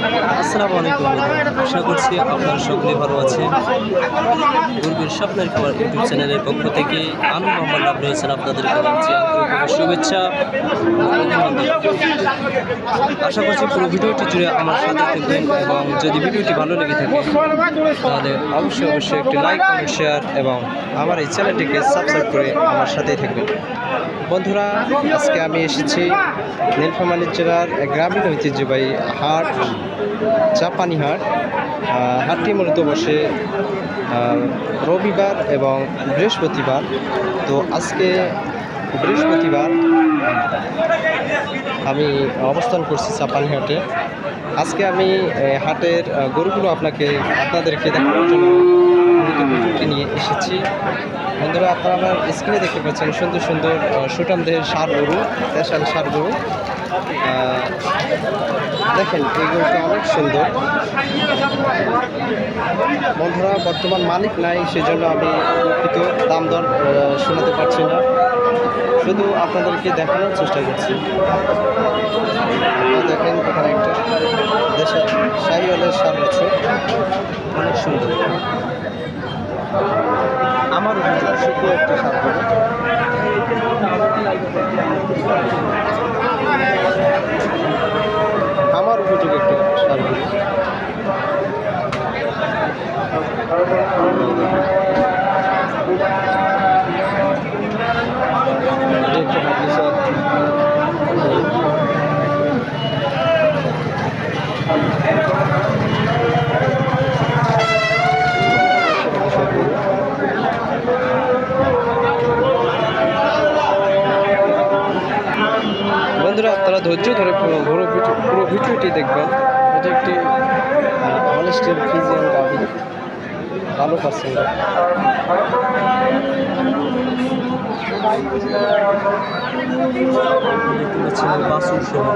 Hello. আসসালামু আলাইকুম। আশা করছি আপনারা সকলে ভালো আছেন। গর্বের স্বপ্নের খাবার ইউটিউব চ্যানেলের পক্ষ থেকে আমি মোহাম্মদ নাবরি হোসেন আপনাদেরকে জানাচ্ছি শুভেচ্ছা। আশা করছি পুরো ভিডিওটি জুড়ে আমার সাথে থাকবেন এবং যদি ভিডিওটি ভালো লেগে থাকে, তাহলে অবশ্যই অবশ্যই একটি লাইক, কমেন্ট, শেয়ার এবং আমার এই চ্যানেলটিকে সাবস্ক্রাইব করে আমার সাথেই থাকবেন। বন্ধুরা, আজকে আমি এসেছি নীলফামারী জেলার গ্রামীণ ঐতিহ্যবাহী হাট জাপানি হাট হাটটি মূলত বসে রবিবার এবং বৃহস্পতিবার। তো আজকে বৃহস্পতিবার আমি অবস্থান করছি চাপানি হাটে আজকে আমি হাটের গরুগুলো আপনাকে, আপনাদেরকে দেখানোর জন্য নিয়ে এসেছি। বন্ধুরা আপনারা আমার স্ক্রিনে দেখতে পাচ্ছেন সুন্দর সুন্দর আহ, সুটাম দেহের সার গরু দেশাল সার গরু। দেখেন এই গরুটা অনেক সুন্দর। বন্ধুরা বর্তমান মালিক নাই সেজন্য আমি দুঃখিত দাম দর শোনাতে পারছি না। শুধু আপনাদেরকে দেখানোর চেষ্টা করছি। দেখেন এখানে একটা দেশের শাহিওয়ালের সার আছে। অনেক সুন্দর। আমার একটা গরু। আমার উপযোগী একটা সার গরু। এটা একটা হাড্ডি সার। বন্ধুরা আপনারা ধৈর্য ধরে পুরো পুরো ভিডিও- পুরো ভিডিওটি দেখবেন। এটা একটি অনেস্টের ফিজিয়ান গাভি ভালো পার্সেন্ট বাসুর সহ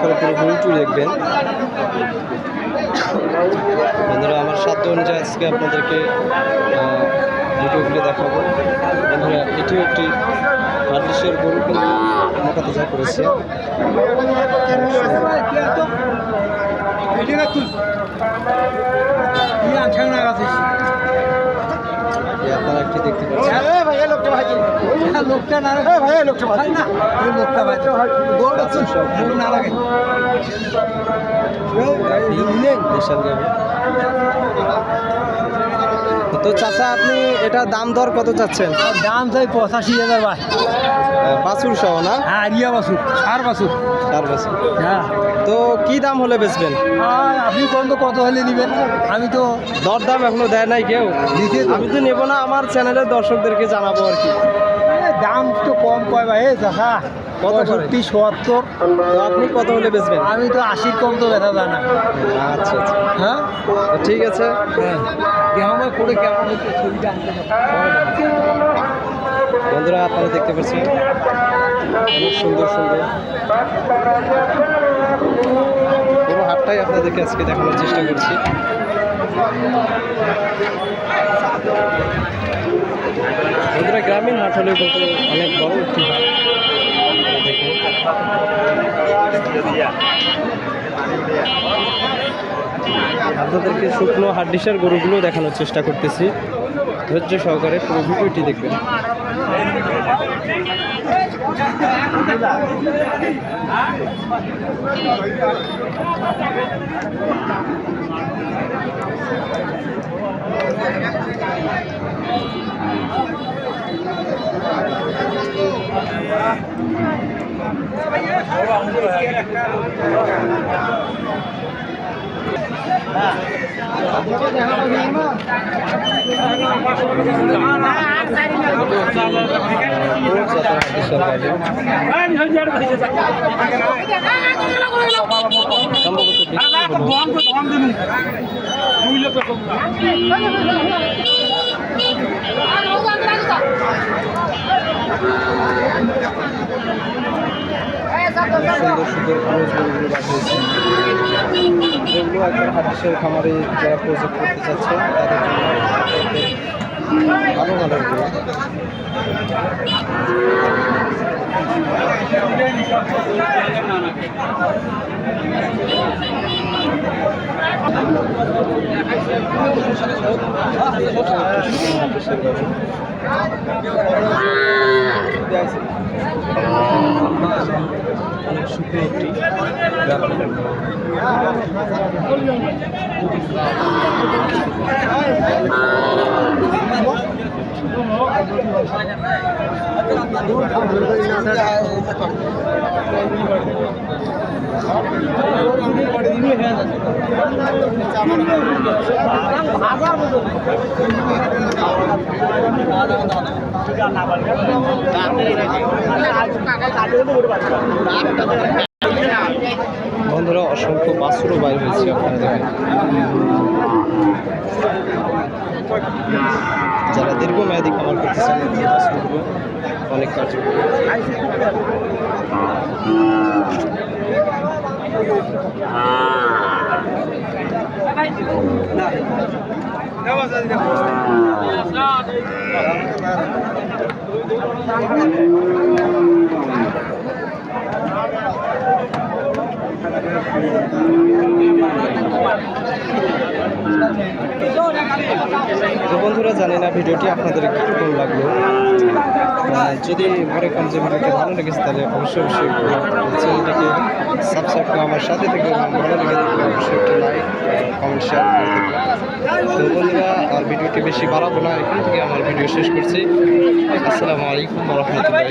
পুরো ভিডিওটি দেখবেন। বন্ধুরা, আমার সাধ্য অনুযায়ী আজকে আপনাদেরকে ভিডিওগুলো দেখাবো। বন্ধুরা, এটিও একটি হার্ডিসের গরু কিন্তু মোটা তাজা করেছে। আপনারা একটি দেখতে পাচ্ছেন। লোকটা না ভাই লোকটা ভাই। না ওই লোকটা ভাই। গোল না লাগে। তো চাচা আপনি এটা দাম দর কত চাচ্ছেন? দাম চাই পঁচাশি হাজার ভাই। বাছুর সহ না? হ্যাঁ রিয়া বাসুর আর বাসুর চার বছর। হ্যাঁ। তো কি দাম হলে বেচবেন? আর আপনি কোন তো কত হলে নেবেন? আমি তো দর দাম এখনও দেয় নাই কেউ। আমি তো নেব না আমার চ্যানেলের দর্শকদেরকে জানাব আর কি। দাম তো কম কয় ভাই চাষা কত? পঁয়ষট্টি সত্তর। আপনি কত হলে বেচবেন? আমি তো আশির কম তো ব্যথা যায় না আচ্ছা আচ্ছা। হ্যাঁ? ঠিক আছে। হ্যাঁ। করে কেমন হচ্ছে ছবিটা বন্ধুরা আপনারা দেখতে পাচ্ছেন? অনেক সুন্দর সুন্দর। পুরো হাটটাই আপনাদেরকে আজকে দেখানোর চেষ্টা করছি। বন্ধুরা, গ্রামীণ হাট হলেও কিন্তু অনেক বড় একটি আপনাদেরকে শুকনো হাড্ডিসার গরুগুলো দেখানোর চেষ্টা করতেছি। ধৈর্য সহকারে পুরো ভিডিওটি দেখবেন। ভাইয়া সুন্দর সুন্দর খরচ করে যেগুলো একবার হাদিসের খামারে যারা প্রজেক্ট করতে চাচ্ছে তাদের জন্য ভালো মানের গরু অনেক শুকনো একটি ব্যাপার বন্ধুরা অসংখ্য বাছুরও বাইর হয়েছে আপনারা দেখেন। যারা দীর্ঘমেয়াদী খামার করতে চান অনেক কার্যকরী। তো বন্ধুরা, জানি না ভিডিওটি আপনাদের কীরকম লাগল। যদি মনে করেন যে ভিডিওটি ভালো লেগেছে, তাহলে অবশ্যই অবশ্যই চ্যানেলটিকে করে আমার সাথে থেকে ভালো লেগে থাকলে অবশ্যই একটি লাইক কমেন্ট শেয়ার করে তো আর ভিডিওটি বেশি বাড়াবো না, এখান থেকে আমার ভিডিও শেষ করছি। আসসালামু আলাইকুম রহমতুল্লাহ